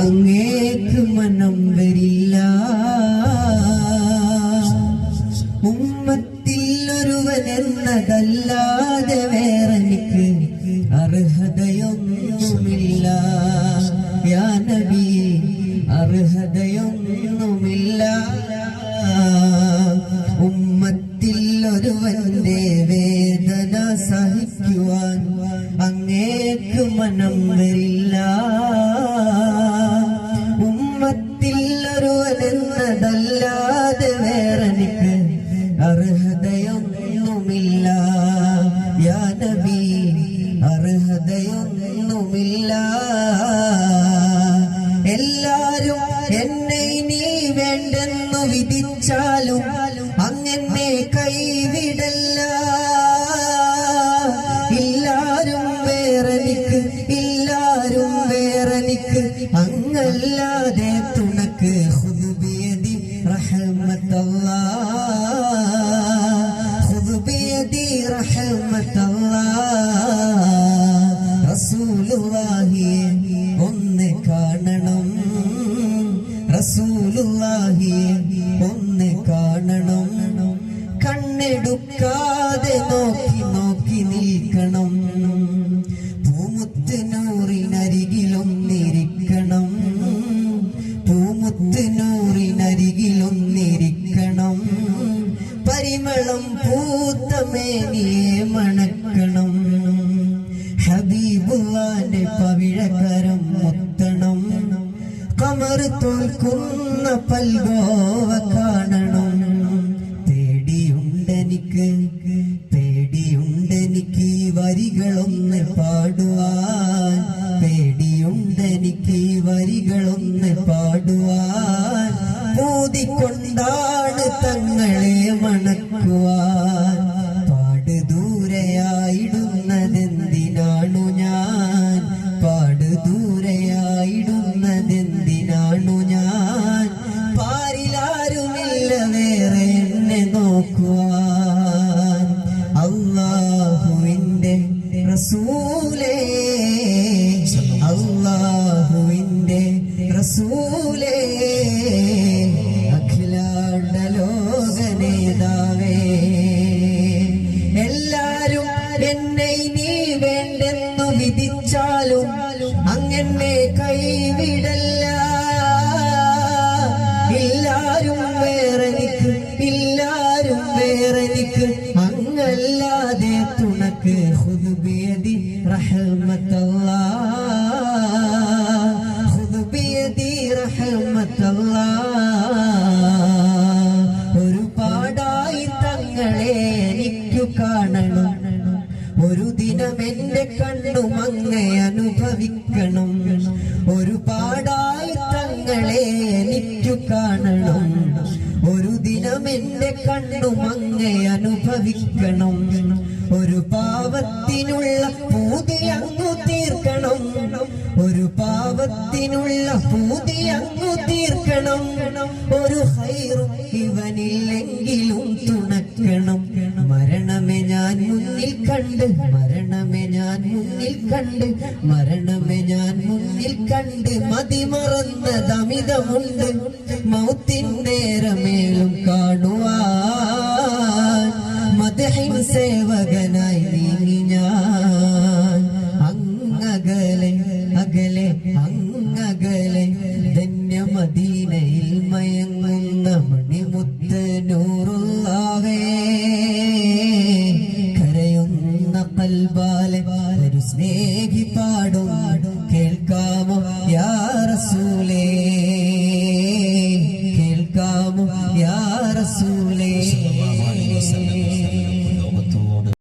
അങ്ങേക്ക് മനം വരില്ല. ഉമ്മത്തിൽ ഒരുവനെന്നതല്ലാതെ വേറെനിക്ക് അർഹതയൊന്നുമില്ല. യാ നബി അർഹതയൊന്നുമില്ല. ഉമ്മത്തിൽ ഒരുവന്റെ വേദന സഹിക്കുവാൻ അങ്ങേക്ക് മനം വരില്ല. ഒരുവനെന്നതല്ലാതെ വേറെനിക്ക് അർഹതയൊന്നുമില്ല. യാ നബി അർഹതയൊന്നുമില്ല. എല്ലാരും എന്നെ നീ വേണ്ടെന്നു വിധിച്ചാലും അങ്ങനെ കൈവിടല്ല. എല്ലാരും വേറെനിക്ക് എല്ലാരും വേറെനിക്ക് അങ്ങല്ലാതെ തുണക്ക് റഹമത്തല്ലാ ഹുദുബിയതി റഹമത്തല്ലാ الله ഒന്ന് കാണണം റസൂലുള്ളാഹിയെ ഒന്ന് കാണണം കണ്ണെടുക്കാതെ നോക്കി നോക്കി നിൽക്കണം മണക്കണം ഹബീബുവാന്റെ പവിഴക്കരം മുത്തണം. കമർ തോൽക്കുന്ന പൽഗോവ കാണണം. പേടിയുണ്ടെനിക്ക് പേടിയുണ്ടെനിക്ക് ഈ വരികളൊന്ന് പാടുവാൻ. പേടിയുണ്ടെനിക്ക് ഈ വരികളൊന്ന് പാടുവാൻ. മോദിക്കൊണ്ടാണ് അള്ളാഹുവിന്റെ റസൂലേ അഖിലാണ്ട ലോകനേതാവേ എല്ലാരും എന്നെ നീ വേണ്ടെന്നു വിധിച്ചാലും അങ്ങനെ കൈവിടല്ല. എല്ലാരും വേറെനിക്ക് എല്ലാരും വേറെനിക്ക് അങ്ങല്ലാതെ തുണക്ക് ഹുദുബിയതി റഹമത്തല്ലാ. ഹുദുബിയതി റഹമത്തല്ലാ. ഒരു ദിനം എന്റെ കണ്ണും ഒരു അനുഭവിക്കണം ഒരുപാടായി തങ്ങളെ എനിക്കു കാണണം. ഒരു ദിനമെന്റെ എന്റെ കണ്ണും അങ്ങേ അനുഭവിക്കണം. ഒരു പാവത്തിനുള്ള പൂതി അങ്ങു തീർക്കണം. ഒരു പാവത്തിനുള്ള പൂതി അങ്ങു തീർക്കണം. ഒരു ഹൈറും ഇവനില്ലെങ്കിലും തുണക്കണം കണ്ട് മരണമേ ഞാൻ മുന്നിൽ കണ്ട് മരണമേ ഞാൻ മുന്നിൽ കണ്ട് മതിമറന്ന ദമിതമുണ്ട് മൗത്തിൻ നേരമേലും കാണുവാൻ മദഹിൻ സേവകനായി നീങ്ങി ഞാൻ. അങ്ങകലെ അകലെ അങ്ങകലെ ധന്യമദീനയിൽ മയങ്ങുന്ന ഒരു സ്നേഹി പാടും കേൾക്കാമോ? യാ റസൂലേ.